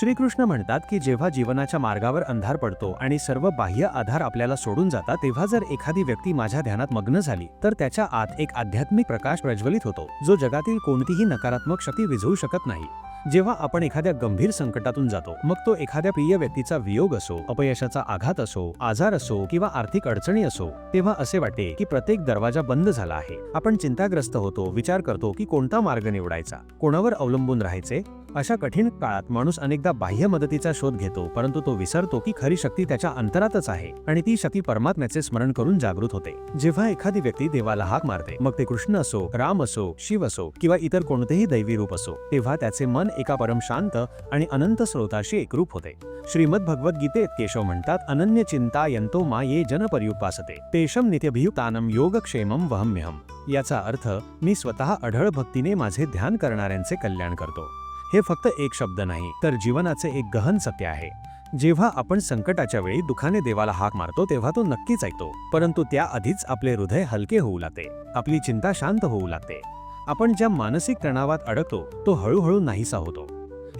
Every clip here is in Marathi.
श्रीकृष्ण म्हणतात की जेव्हा जीवनाच्या मार्गावर अंधार पडतो आणि सर्व बाह्य आधार आपल्याला सोडून जातात तेव्हा जर एखादी व्यक्ती माझ्या ध्यानात मग्न झाली तर त्याच्या आत एक आध्यात्मिक प्रकाश प्रज्वलित होतो जो जगातील कोणतीही नकारात्मक शक्ती विझवू शकत नाही. जेव्हा आपण एखाद्या गंभीर संकटातून जातो मग तो एखाद्या प्रिय व्यक्तीचा वियोग असो अपयशाचा आघात असो आजार असो किंवा आर्थिक अडचणी असो तेव्हा असे वाटते की प्रत्येक दरवाजा बंद झाला आहे. आपण चिंताग्रस्त होतो विचार करतो की कोणता मार्ग निवडायचा? कोणावर अवलंबून राहायचे? अशा कठीण काळात माणूस अनेकदा बाह्य मदतीचा शोध घेतो परंतु तो विसरतो की खरी शक्ती त्याच्या अंतरातच आहे आणि ती शक्ती परमात्म्याचे स्मरण करून जागृत होते. जेव्हा एखादी व्यक्ती देवाला हाक मारते मग ते कृष्ण असो राम असो शिव असो किंवा इतर कोणतेही दैवी रूप असो तेव्हा त्याचे मन एका परमशांत आणि अनंत स्रोताशी एकरूप होते. श्रीमद भगवद्गीतेत केशव म्हणतात अनन्य चिंता यंतो मा ये जन पर्युपासते नित्यभियुक्तानम योगक्षेमम वहम्यहम याचा अर्थ मी स्वतः अढळ भक्तीने माझे ध्यान करणाऱ्यांचे कल्याण करतो. हे फक्त एक शब्द नाही तर जीवनाचे एक गहन सत्य आहे. जेव्हा आपण संकटाच्या वेळी दुखाने देवाला हाक मारतो तेव्हा तो नक्कीच ऐकतो परंतु त्याआधीच आपले हृदय हलके होऊ लागते. आपली चिंता शांत होऊ लागते. आपण ज्या मानसिक तणावात अडकतो तो हळूहळू नाहीसा होतो.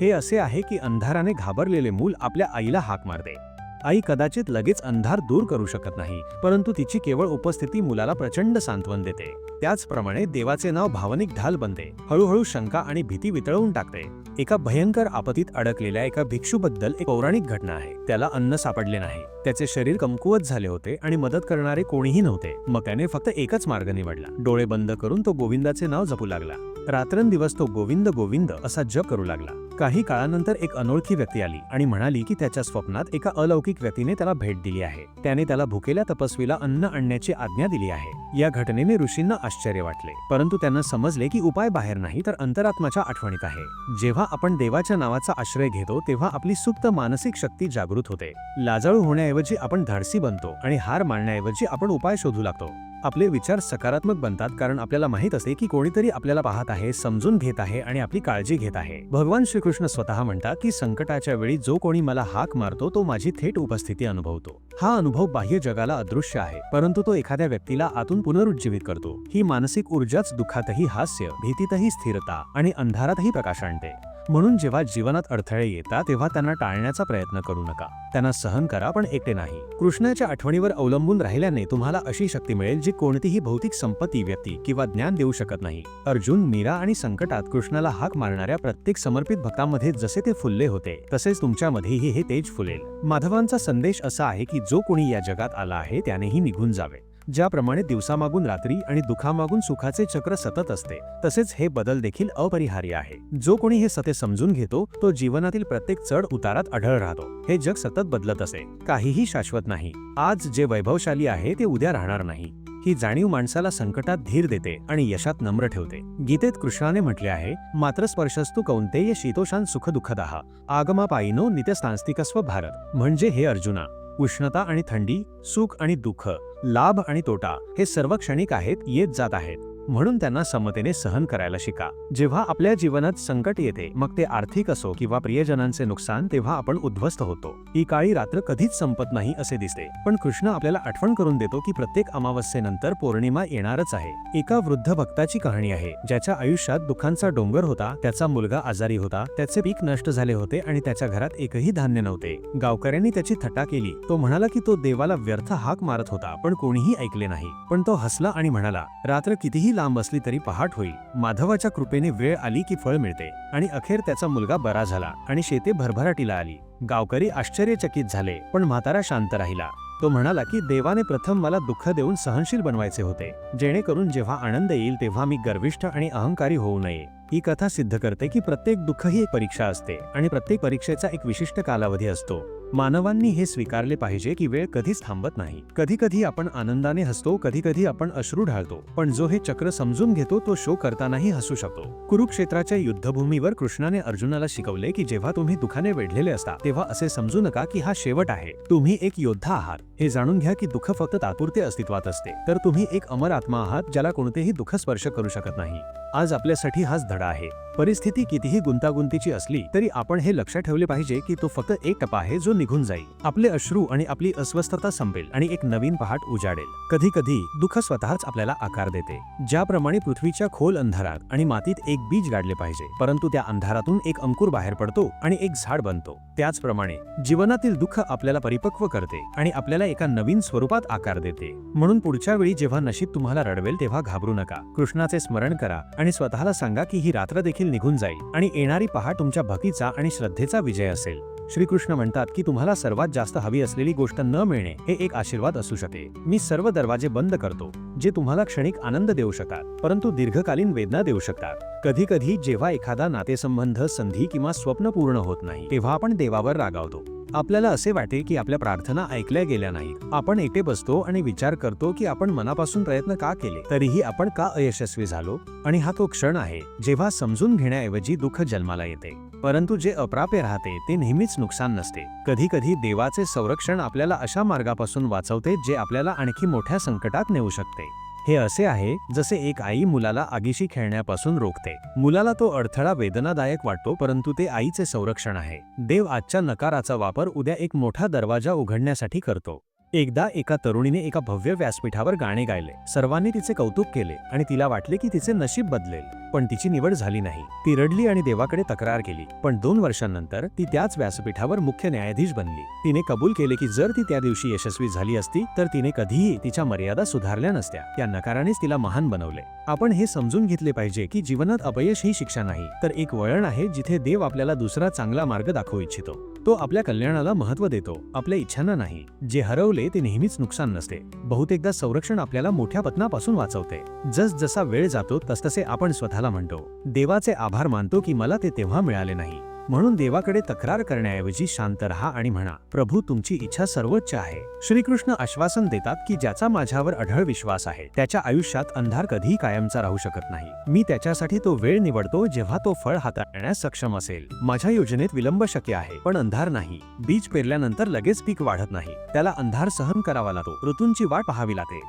हे असे आहे की अंधाराने घाबरलेले मूल आपल्या आईला हाक मारते. आई कदाचित लगेच अंधार दूर करू शकत नाही परंतु तिची केवळ उपस्थिती मुलाला प्रचंड सांत्वन देते. त्याचप्रमाणे देवाचे नाव भावनिक ढाल बनते. हळूहळू शंका आणि भीती वितळवून टाकते. एका भयंकर आपत्तीत अडकलेल्या एका भिक्षूबद्दल एक पौराणिक घटना आहे. त्याला अन्न सापडले नाही. त्याचे शरीर कमकुवत झाले होते आणि मदत करणारे कोणीही नव्हते. मग त्याने फक्त एकच मार्ग निवडला. डोळे बंद करून तो गोविंदाचे नाव जपू लागला. रात्रंदिवस तो गोविंद गोविंद असा जप करू लागला. काही काळानंतर एक अनोळखी व्यक्ती आली आणि म्हणाली की त्याच्या स्वप्नात एका अलौकिक व्यक्तीने त्याला भेट दिली आहे. त्याने त्याला भुकेल्या तपस्वीला अन्न आणण्याची आज्ञा दिली आहे. या घटनेने ऋषींना आश्चर्य वाटले. परंतु त्यांना समजले की उपाय बाहेर नाही तर अंतरात्माच्या आठवणीत आहे. जेव्हा आपण देवाच्या नावाचा आश्रय घेतो तेव्हा आपली सुप्त मानसिक शक्ती जागृत होते. लाजाळू होण्याऐवजी आपण धाडसी बनतो आणि हार मानण्याऐवजी आपण उपाय शोधू लागतो. आपले विचार सकारात्मक बनतात कारण आपल्याला माहीत असते की कोणीतरी आपल्याला पाहत आहे समजून घेत आहे आणि आपली काळजी घेत आहे. भगवान श्रीकृष्ण स्वतः म्हणतात की संकटाच्या वेळी जो कोणी मला हाक मारतो तो माझी थेट उपस्थिती अनुभवतो. हा अनुभव बाह्य जगाला अदृश्य आहे परंतु तो एखाद्या व्यक्तीला आतून पुनरुज्जीवित करतो. ही मानसिक ऊर्जाच दुःखातही हास्य भीतीतही स्थिरता आणि अंधारातही प्रकाश आणते. म्हणून जेव्हा जीवनात अडथळे येतात तेव्हा त्यांना टाळण्याचा प्रयत्न करू नका. त्यांना सहन करा पण एकटे नाही. कृष्णाच्या आठवणीवर अवलंबून राहिल्याने तुम्हाला अशी शक्ती मिळेल जी कोणतीही भौतिक संपत्ती व्यक्ती किंवा ज्ञान देऊ शकत नाही. अर्जुन मीरा आणि संकटात कृष्णाला हाक मारणाऱ्या प्रत्येक समर्पित भक्तांमध्ये जसे ते फुलले होते तसेच तुमच्यामध्येही हे तेज फुलेल. माधवांचा संदेश असा आहे की जो कोणी या जगात आला आहे त्यानेही निघून जावे. ज्याप्रमाणे दिवसामागून रात्री आणि दुखामागून सुखाचे चक्र सतत असते तसेच हे बदल देखील अपरिहार्य आहे. जो कोणी हे सत्य समजून घेतो तो जीवनातील प्रत्येक चढ उतारात आढळ राहतो. हे जग सतत बदलत असे. काहीही शाश्वत नाही. आज जे वैभवशाली आहे ते उद्या राहणार नाही. ही जाणीव माणसाला संकटात धीर देते आणि यशात नम्र ठेवते. गीतेत कृष्णाने म्हटले आहे मात्र स्पर्शस्तू कौंतेय शीतोषान सुख दुःखदाह आगमापायीनो नित्यस्तांस्तिकस्व भारत. म्हणजे हे अर्जुना उष्णता आणि थंडी सुख आणि दुःख लाभ आणि तोटा हे सर्व क्षणिक आहेत येत जात आहेत. म्हणून त्यांना समतेने सहन करायला शिका. जेव्हा आपल्या जीवनात संकट येते मग ते आर्थिक असो किंवा प्रियजनांचे नुकसान तेव्हा आपण उद्ध्वस्त होतो. ही काळी रात्र कधीच संपत नाही असे दिसते. पण कृष्ण आपल्याला आठवण करून देतो की प्रत्येक अमावस्येनंतर पौर्णिमा येणारच आहे. एका वृद्ध भक्ताची कहाणी आहे ज्याच्या आयुष्यात दुःखांचा डोंगर होता त्याचा मुलगा आजारी होता त्याचे पीक नष्ट झाले होते आणि त्याच्या घरात एकही धान्य नव्हते. गावकऱ्यांनी त्याची थट्टा केली. तो म्हणाला की तो देवाला व्यर्थ हाक मारत होता पण कोणीही ऐकले नाही. पण तो हसला आणि म्हणाला रात्र कितीही लांब असली तरी पहाट होईल. माधवाच्या कृपेने वेळ आली की फळ मिळते. आणि अखेर त्याचा मुलगा बरा झाला आणि शेते भरभराटीला आली. गावकरी आश्चर्यचकित झाले पण म्हातारा शांत राहिला. तो म्हणाला की देवाने प्रथम मला दुःख देऊन सहनशील बनवायचे होते. जेणेकरून जेव्हा आनंद येईल तेव्हा मी गर्विष्ठ आणि अहंकारी होऊ नये. ही कथा सिद्ध करते की प्रत्येक दुःख ही एक परीक्षा असते आणि प्रत्येक परीक्षेचा एक विशिष्ट कालावधी असतो. मानवांनी हे स्वीकारले पाहिजे की वेळ कधीच थांबत नाही. कधी कधी आपण आनंदाने हसतो कधी कधी आपण अश्रू ढाळतो पण जो हे चक्र समजून घेतो तो शो करतानाही हसू शकतो. कुरुक्षेत्राच्या युद्धभूमीवर कृष्णाने अर्जुनाला शिकवले की जेव्हा तुम्ही दुखाने वेढलेले असता तेव्हा असे समजू नका की हा शेवट आहे. तुम्ही एक योद्धा आहात. हे जाणून घ्या की दुःख फक्त तात्पुरते अस्तित्वात असते. तर तुम्ही एक अमर आत्मा आहात ज्याला कोणतेही दुःख स्पर्श करू शकत नाही. आज आपल्यासाठी हाच धडा आहे. परिस्थिती कितीही गुंतागुंतीची असली तरी आपण हे लक्षात ठेवले पाहिजे की तो फक्त एक टप्पा आहे जो निघून जाईल. आपले अश्रू आणि आपली अस्वस्थता संपेल आणि एक नवीन पहाट उजाडेल. कधी कधी दुःख स्वतःच आपल्याला आकार देते. ज्याप्रमाणे पृथ्वीच्या खोल अंधारात आणि मातीत एक बीज गाडले पाहिजे परंतु त्या अंधारातून एक अंकुर बाहेर पडतो आणि एक झाड बनतो. त्याचप्रमाणे जीवनातील दुःख आपल्याला परिपक्व करते आणि आपल्याला एका नवीन स्वरूपात आकार देते. म्हणून पुढच्या वेळी जेव्हा नशीब तुम्हाला रडवेल तेव्हा घाबरू नका. कृष्णाचे स्मरण करा. आणि स्वतःला सांगा की ही रात्र देखील निघून जाईल आणि येणारी पहा तुमच्या भक्तीचा आणि श्रद्धेचा विजय असेल. श्रीकृष्ण म्हणतात की तुम्हाला सर्वात जास्त हवी असलेली गोष्ट न मिळणे हे एक आशीर्वाद असू शकते. मी सर्व दरवाजे बंद करतो जे तुम्हाला क्षणिक आनंद देऊ शकतात परंतु दीर्घकालीन वेदना देऊ शकतात. कधी कधी जेव्हा एखादा नातेसंबंध संधी किंवा स्वप्न पूर्ण होत नाही तेव्हा आपण देवावर रागावतो. आपल्याला असे वाटे की आपल्या प्रार्थना ऐकल्या गेल्या नाहीत. आपण एकटे बसतो आणि विचार करतो की आपण मनापासून प्रयत्न का केले? तरीही आपण का अयशस्वी झालो? आणि हा तो क्षण आहे जेव्हा समजून घेण्याऐवजी दुःख जन्माला येते. परंतु जे अप्राप्य राहते ते नेहमीच नुकसान नसते. कधी कधी देवाचे संरक्षण आपल्याला अशा मार्गापासून वाचवते जे आपल्याला आणखी मोठ्या संकटात नेऊ शकते. हे असे आहे जसे एक आई मुलाला आगीशी खेळण्यापासून रोखते. मुलाला तो अडथळा वेदनादायक वाटतो परंतु ते आईचे संरक्षण आहे. देव आजच्या नकाराचा वापर उद्या एक मोठा दरवाजा उघडण्यासाठी करतो. एकदा एका तरुणीने एका भव्य व्यासपीठावर गाणे गायले. सर्वांनी तिचे कौतुक केले आणि तिला वाटले की तिचे नशीब बदलेल. पण तिची निवड झाली नाही. ती रडली आणि देवाकडे तक्रार केली. पण दोन वर्षांनंतर ती त्याच व्यासपीठावर मुख्य न्यायाधीश बनली. तिने कबूल केले की जर ती त्या दिवशी यशस्वी झाली असती तर तिने कधीही तिच्या मर्यादा सुधारल्या नसत्या. त्या नकारानेच तिला महान बनवले. आपण हे समजून घेतले पाहिजे की जीवनात अपयश ही शिक्षा नाही तर एक वळण आहे जिथे देव आपल्याला दुसरा चांगला मार्ग दाखवू इच्छितो. तो आपल्या कल्याणाला महत्त्व देतो आपल्या इच्छांना नाही. जे हरवले ते नेहमीच नुकसान नसते. बहुतेकदा संरक्षण आपल्याला मोठ्या पतनापासून वाचवते. जस जसा वेळ जातो तसतसे आपण स्वतःला म्हणतो. देवाचे आभार मानतो की मला ते तेव्हा मिळाले नाही. म्हणून देवाकडे तक्रार करण्याऐवजी शांत रहा आणि म्हणा प्रभू तुमची इच्छा सर्वोच्च आहे. श्रीकृष्ण आश्वासन देतात की ज्याचा माझ्यावर अढळ विश्वास आहे त्याच्या आयुष्यात अंधार कधीही कायमचा राहू शकत नाही. मी त्याच्यासाठी तो वेळ निवडतो जेव्हा तो फळ हाताळण्यास सक्षम असेल. माझ्या योजनेत विलंब शक्य आहे पण अंधार नाही. बीज पेरल्यानंतर लगेच पीक वाढत नाही. त्याला अंधार सहन करावा लागतो. ऋतूंची वाट पाहावी लागते.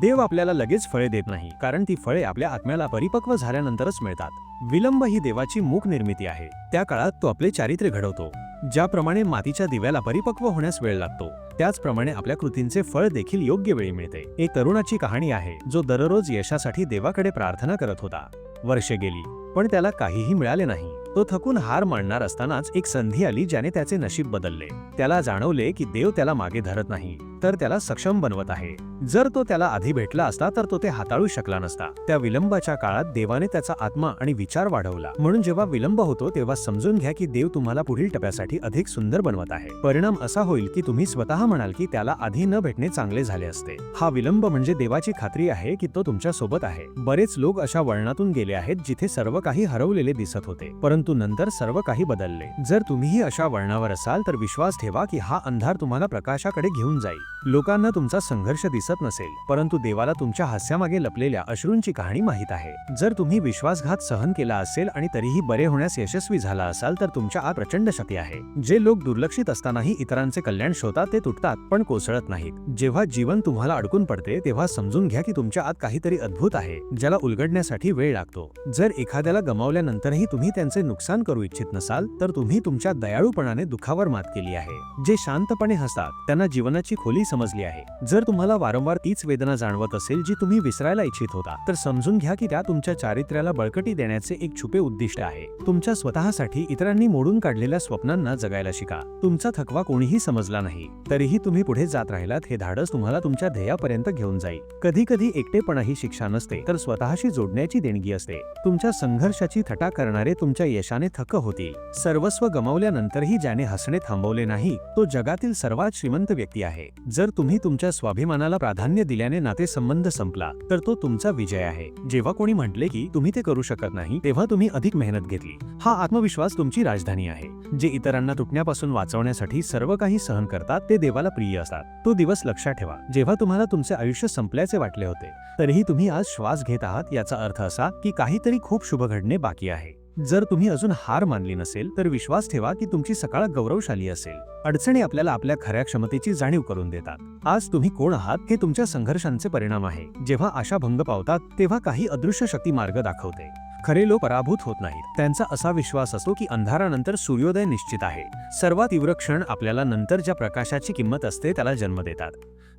देव आपल्याला लगेच फळे देत नाही कारण ती फळे आपल्या आत्म्याला परिपक्व झाल्यानंतरच मिळतात. विलंब ही देवाची मूक निर्मिती आहे. त्या काळात तो आपले चारित्र्य घडवतो. ज्याप्रमाणे मातीच्या दिव्याला परिपक्व होण्यास वेळ लागतो त्याचप्रमाणे आपल्या कृतींचे फळ देखील योग्य वेळी मिळते. एक तरुणाची कहाणी आहे जो दररोज यशासाठी देवाकडे प्रार्थना करत होता. वर्षे गेली पण त्याला काहीही मिळाले नाही. तो थकून हार मांडणार असतानाच एक संधी आली ज्याने त्याचे नशीब बदलले. त्याला जाणवले की देव त्याला मागे धरत नाही. तर त्याला सक्षम बनवत आहे. जर तो त्याला आधी भेटला असता तर तो ते हाताळू शकला नसता. त्या विलंबाच्या काळात देवाने त्याचा आत्मा आणि विचार वाढवला. म्हणून जेव्हा विलंब होतो तेव्हा समजून घ्या की देव तुम्हाला पुढील टप्प्यासाठी अधिक सुंदर बनवत आहे. परिणाम असा होईल की तुम्ही स्वतः म्हणाल की त्याला आधी न भेटणे चांगले झाले असते. हा विलंब म्हणजे देवाची खात्री आहे की तो तुमच्यासोबत आहे. बरेच लोक अशा वळणातून गेले आहेत जिथे सर्व काही हरवलेले दिसत होते. परंतु नंतर सर्व काही बदलले. जर तुम्हीही अशा वळणावर असाल तर विश्वास ठेवा की हा अंधार तुम्हाला प्रकाशाकडे घेऊन जाईल. लोकांना तुमचा संघर्ष दिसत नसेल परंतु देवाला तुमच्या हास्यामागे लपलेल्या अश्रूंची कहाणी माहीत आहे. जर तुम्ही विश्वासघात सहन केला असेल आणि तरीही बरे होण्यास यशस्वी झाला असाल तर तुमच्या आत प्रचंड शक्ती आहे. जे लोक दुर्लक्षित असतानाही इतरांचे कल्याण शोधतात ते तुटतात पण कोसळत नाहीत. जेव्हा जीवन तुम्हाला अडकून पडते तेव्हा समजून घ्या की तुमच्या आत काहीतरी अद्भुत आहे ज्याला उलगडण्यासाठी वेळ लागतो. जर एखाद्याला गमावल्यानंतरही तुम्ही त्यांचे नुकसान करू इच्छित नसाल तर तुम्ही तुमच्या दयाळूपणाने दुःखावर मात केली आहे. जे शांतपणे हसतात त्यांना जीवनाची खोली समजली आहे. जर तुम्हाला वारंवार तीच वेदना जाणवत असेल जी तुम्ही विसरायला इच्छित होता तर समजून घ्या की त्या तुमच्या चारित्र्याला बळकटी देण्याचे एक छुपे उद्दिष्ट आहे. तुमच्या स्वतःसाठी इतरांनी मोडून काढलेल्या स्वप्नांना जगायला शिका. तुमचा थकवा कोणीही समजला नाही. तरीही तुम्ही पुढे जात राहिलात हे धाडस तुम्हाला तुमच्या ध्येयापर्यंत घेऊन जाईल. कधी कधी एकटेपणा ही शिक्षा नसते तर स्वतःशी जोडण्याची देणगी असते. तुमच्या संघर्षाची थटा करणारे तुमच्या यशाने थक होतील. सर्वस्व गमावल्यानंतरही ज्याने हसणे थांबवले नाही तो जगातील सर्वात श्रीमंत व्यक्ती आहे. जर तुम्ही तुमच्या स्वाभिमानाला प्राधान्य दिल्याने नातेसंबंध संपला तर तो तुमचा विजय आहे. जेव्हा कोणी म्हटले की तुम्ही ते करू शकत नाही तेव्हा तुम्ही अधिक मेहनत घेतली. हा आत्मविश्वास तुमची राजधानी आहे जे इतरांना तुटण्यापासून वाचवण्यासाठी सर्व काही सहन करतात ते देवाला प्रिय असतात. तो दिवस लक्षात ठेवा. जेव्हा तुम्हाला तुमचे आयुष्य संपल्याचे वाटले होते तरीही तुम्ही आज श्वास घेत आहात याचा अर्थ असा की काहीतरी खूप शुभ घडणे बाकी आहे. जर तुम्ही अजून हार मानली नसेल तर विश्वास ठेवा की तुमची सकाळ गौरवशाली असेल. अडचणी आपल्याला आपल्या खऱ्या क्षमतेची जाणीव करून देतात. आज तुम्ही कोण आहात हे तुमच्या संघर्षांचे परिणाम आहे. जेव्हा आशा भंग पावतात तेव्हा काही अदृश्य शक्ती मार्ग दाखवते. खरे लोक पराभूत होत नाहीत. त्यांचा असा विश्वास असतो की अंधारानंतर सूर्योदय निश्चित आहे. सर्वात तीव्र क्षण आपल्याला नंतर ज्या प्रकाशाची किंमत असते त्याला जन्म देतात.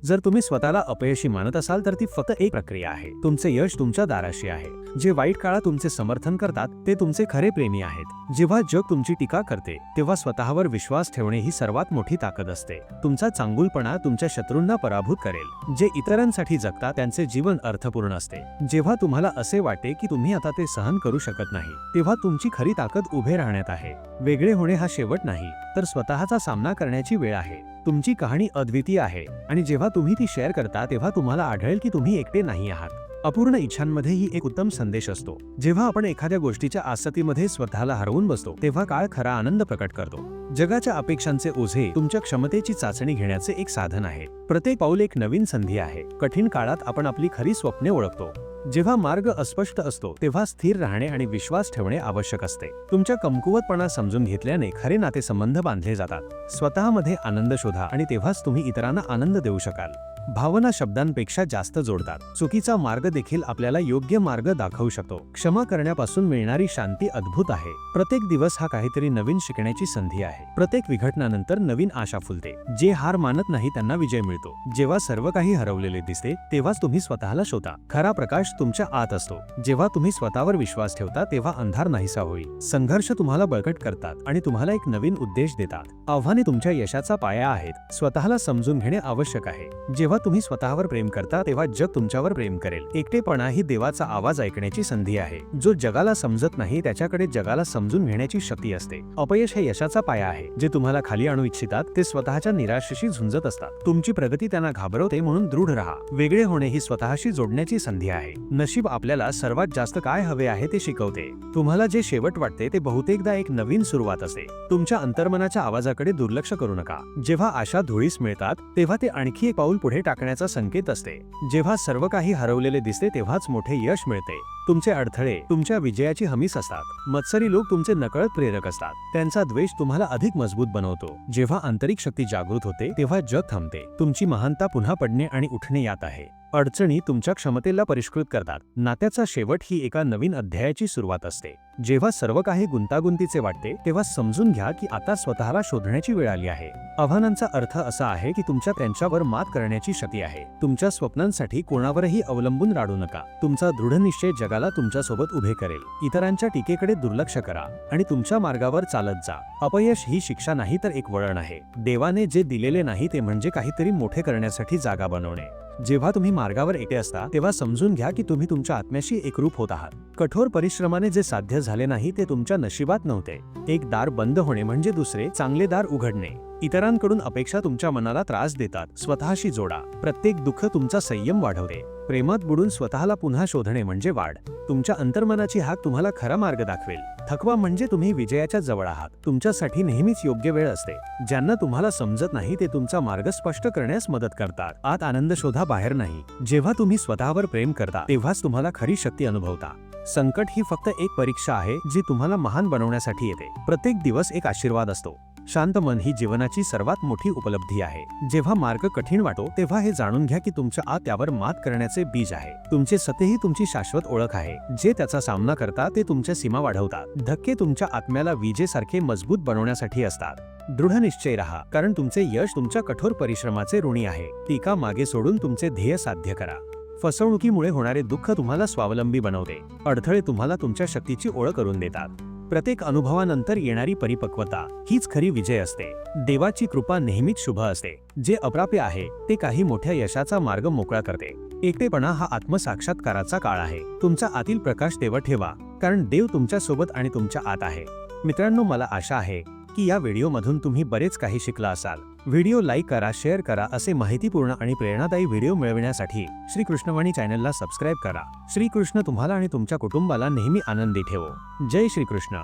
जर तुम्ही स्वतःला अपयशी मानत असाल तर ती फक्त एक प्रक्रिया आहे. तुमचे यश तुमच्या दाराशी आहे. जे वाईट काळात तुमचे समर्थन करतात ते तुमचे खरे प्रेमी आहेत. जेव्हा जग तुमची टीका करते तेव्हा स्वतःवर विश्वास ठेवणे ही सर्वात मोठी ताकद असते. तुमचा चांगुलपणा तुमच्या शत्रूंना पराभूत करेल. जे इतरांसाठी जगतात त्यांचे जीवन अर्थपूर्ण असते. जेव्हा तुम्हाला असे वाटे की तुम्ही आता ते सहन करू शकत नाही तेव्हा तुमची खरी ताकद उभे राहण्यात आहे. वेगळे होणे हा शेवट नाही तर स्वतःचा सामना करण्याची वेळ आहे. तुमची कहाणी अद्वितीय आहे आणि जेव्हा तुम्ही ती शेअर करता तेव्हा तुम्हाला आढळेल की तुम्ही एकटे नाही आहात. अपूर्ण इच्छांमध्येही एक उत्तम संदेश असतो. जेव्हा आपण एखाद्या गोष्टीच्या आसक्तीमध्ये स्वतःला हरवून बसतो तेव्हा काळ खरा आनंद प्रकट करतो. जगाच्या अपेक्षांचे ओझे तुमच्या क्षमतेची चाचणी घेण्याचे एक साधन आहे. प्रत्येक पाऊल एक नवीन संधी आहे. कठीण काळात आपण आपली खरी स्वप्ने ओळखतो. जेव्हा मार्ग अस्पष्ट असतो तेव्हा स्थिर राहणे आणि विश्वास ठेवणे आवश्यक असते. तुमच्या कमकुवतपणा समजून घेतल्याने खरे नातेसंबंध बांधले जातात. स्वतःमध्ये आनंद शोधा आणि तेव्हाच तुम्ही इतरांना आनंद देऊ शकाल. भावना शब्दांपेक्षा जास्त जोडतात. चुकीचा मार्ग देखील आपल्याला योग्य मार्ग दाखवू शकतो. क्षमा करण्यापासून मिळणारी शांती अद्भुत आहे. प्रत्येक दिवस हा काहीतरी नवीन शिकण्याची संधी आहे. प्रत्येक विघटनानंतर नवीन आशा फुलते. जे हार मानत नाही त्यांना विजय मिळतो. जेव्हा सर्व काही हरवलेले दिसते तेव्हाच तुम्ही स्वतःला शोधा. खरा प्रकाश तुमच्या आत असतो. जेव्हा तुम्ही स्वतःवर विश्वास ठेवता तेव्हा अंधार नाहीसा होईल. संघर्ष तुम्हाला बळकट करतात आणि तुम्हाला एक नवीन उद्देश देतात. आव्हाने तुमच्या यशाचा पाया आहेत. स्वतःला समजून घेणे आवश्यक आहे. जेव्हा तुम्ही स्वतःवर प्रेम करता तेव्हा जग तुमच्यावर प्रेम करेल. एकटेपणा ही देवाचा आवाज ऐकण्याची संधी आहे. जो जगाला समजत नाही त्याच्याकडे जगाला समजून घेण्याची शक्ती असते. अपयश हे यशाचा पाया आहे. जे तुम्हाला खाली आणू इच्छितात ते स्वतःच्या निराशेशी झुंजत असतात. तुमची प्रगती त्यांना घाबरवते म्हणून दृढ राहा. वेगळे होणे ही स्वतःशी जोडण्याची संधी आहे. नशीब आपल्याला सर्वात जास्त काय हवे आहे ते शिकवते. तुम्हाला जे शेवट वाटते ते बहुतेकदा एक नवीन सुरुवात असते तुमच्या अंतर्मनाच्या आवाजाकडे दुर्लक्ष करू नका. जेव्हा आशा धुळीस मिळतात तेव्हा ते आणखी एक पाऊल पुढे टाकण्याचा संकेत असते. जेव्हा सर्व काही हरवलेले दिसते तेव्हाच मोठे यश मिळते. तुमचे अडथळे तुमच्या विजयाची हमीस असतात. मत्सरी लोक तुमचे नकळत प्रेरक असतात. त्यांचा द्वेष तुम्हाला अधिक मजबूत बनवतो. जेव्हा आंतरिक शक्ती जागृत होते तेव्हा जग थांबते. तुमची महानता पुन्हा पडणे आणि उठणे यात आहे. अडचणी तुमच्या क्षमतेला परिष्कृत करतात. नात्याचा शेवट ही एका नवीन अध्यायाची सुरुवात असते. जेव्हा सर्व काही गुंतागुंतीचे वाटते तेव्हा समजून घ्या की आता स्वतःला शोधण्याची वेळ आली आहे. आव्हानांचा अर्थ असा आहे की तुमच्या त्यांच्यावर मात करण्याची शक्ती आहे. तुमच्या स्वप्नांसाठी कोणावरही अवलंबून राडू नका. तुमचा दृढ निश्चय जगाला तुमच्यासोबत उभे करेल. इतरांच्या टीकेकडे दुर्लक्ष करा आणि तुमच्या मार्गावर चालत जा. अपयश ही शिक्षा नाही तर एक वळण आहे. देवाने जे दिलेले नाही ते म्हणजे काहीतरी मोठे करण्यासाठी जागा बनवणे. जेव्हा तुम्ही मार्गावर एकटे असता तेव्हा समजून घ्या की तुम्ही तुमच्या आत्म्याशी एकरूप होत आहात. कठोर परिश्रमाने जे साध्य झाले नाही ते तुमच्या नशिबात नव्हते. एक दार बंद होणे म्हणजे दुसरे चांगले दार उघडणे. इतरांकडून अपेक्षा तुमच्या मनाला त्रास देतात. स्वतःशी जोडा. प्रत्येक दुःख तुमचा संयम वाढवते. प्रेमात बुडून स्वतःला पुन्हा शोधणे म्हणजे वाढ. तुमच्या अंतर्मनाची हाक तुम्हाला खरा मार्ग दाखवेल. थकवा म्हणजे तुम्ही विजयाच्या जवळ आहात. तुमच्यासाठी नेहमीच योग्य वेळ असते. ज्यांना तुम्हाला समजत नाही ते तुमचा मार्ग स्पष्ट करण्यास मदत करतात. आत आनंद शोधा बाहेर नाही. जेव्हा तुम्ही स्वतःवर प्रेम करता तेव्हाच तुम्हाला खरी शक्ती अनुभवता. संकट ही फक्त एक परीक्षा आहे जी तुम्हाला महान बनवण्यासाठी येते. प्रत्येक दिवस एक आशीर्वाद असतो. शांत मन ही जीवनाची सर्वात मोठी उपलब्धी आहे. जेव्हा मार्ग कठीण वाटो तेव्हा हे जाणून घ्या की तुमच्या आत त्यावर मात करण्याचे बीज आहे. तुमचे सतही तुमची शाश्वत ओळख आहे. जे त्याचा सामना करता ते तुमच्या सीमा वाढवतात. धक्के तुमच्या आत्म्याला विजेसारखे मजबूत बनवण्यासाठी असतात. दृढ निश्चय राहा कारण तुमचे यश तुमच्या कठोर परिश्रमाचे ऋणी आहे. टीका मागे सोडून तुमचे ध्येय साध्य करा. फसवणुकीमुळे होणारे दुःख तुम्हाला स्वावलंबी बनवते. अडथळे तुम्हाला तुमच्या शक्तीची ओळख करून देतात. प्रत्येक अनुभवानंतर येणारी परिपक्वता हीच खरी विजय असते. देवाची कृपा नेहमीच शुभ असते. जे अप्राप्य आहे ते काही मोठ्या यशाचा मार्ग मोकळा करते. एकटेपणा हा आत्मसाक्षात्काराचा काळ आहे. तुमचा आतील प्रकाश तेव्हा ठेवा कारण देव तुमच्यासोबत आणि तुमच्या आत आहे. मित्रांनो मला आशा आहे की या व्हिडिओमधून तुम्ही बरेच काही शिकला असाल. व्हिडिओ लाईक करा शेअर करा असे माहितीपूर्ण आणि प्रेरणादायी व्हिडिओ मिळविण्यासाठी श्री कृष्णवाणी चॅनलला सबस्क्राईब करा. श्रीकृष्ण तुम्हाला आणि तुमच्या कुटुंबाला नेहमी आनंदी ठेवो. जय श्रीकृष्ण.